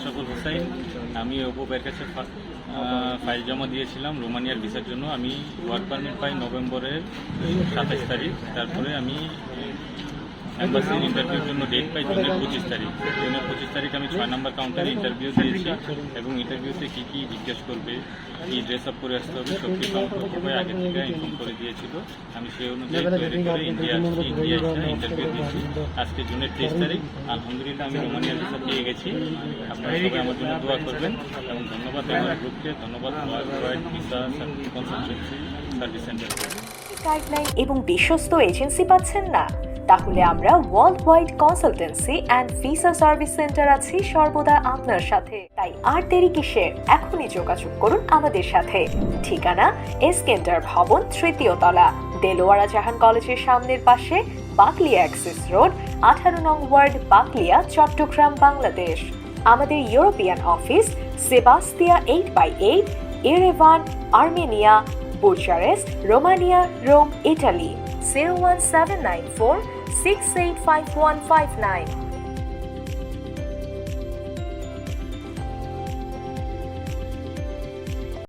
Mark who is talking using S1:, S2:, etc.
S1: আশরাফুল হোসাইন আমি ওপোপের কাছে ফাইল জমা দিয়েছিলাম রোমানিয়ার ভিসার জন্য। আমি ওয়ার্ক পারমিট পাই নভেম্বরের সাতাশ তারিখ। তারপরে আমি অ্যাম্বাসির ইন্টারভিউর জন্য ডেট পাই জুনের পঁচিশ তারিখ। জুনের পঁচিশ তারিখ আমি ছয় নম্বর কাউন্টারে ইন্টারভিউ দিয়েছি এবং ইন্টারভিউতে কী কী জিজ্ঞেস করবে, কী ড্রেস আপ করে আসতে হবে সব কিছু আমাকে আগে থেকে ইনফর্ম করে দিয়েছিল। আমি সেই অনুযায়ী তৈরি করে ইন্ডিয়া ইন্ডিয়া ইন্টারভিউ দিয়েছি। আজকে জুনের তেইশ তারিখ। আলহামদুলিল্লাহ আমি রোমানিয়ার ভিসা পেয়ে গেছি। আপনারা সবাই আমার জন্য দোয়া করবেন এবং ধন্যবাদ আমার গ্রুপকে। ধন্যবাদ visa consultancy service centre
S2: guideline এবং বিশ্বস্ত এজেন্সি পাচ্ছেন না। তাহলে আমরা worldwide consultancy and visa service centre আছি সর্বদা আপনার সাথে। তাই আর দেরি কিসের এখনই যোগাযোগ করুন আমাদের সাথে। ঠিকানা এসকেন্টার ভবন, তৃতীয় তলা, দেলোয়ারা জাহান কলেজের সামনের পাশে, বাকলিয়া অ্যাক্সেস রোড আঠারো নং ওয়ার্ড, বাকলিয়া, চট্টগ্রাম, বাংলাদেশ। আমাদের European office Sebastia eight by eight Yerevan, Armenia Bucharest Romania, Rome, Italy. 01794 685159.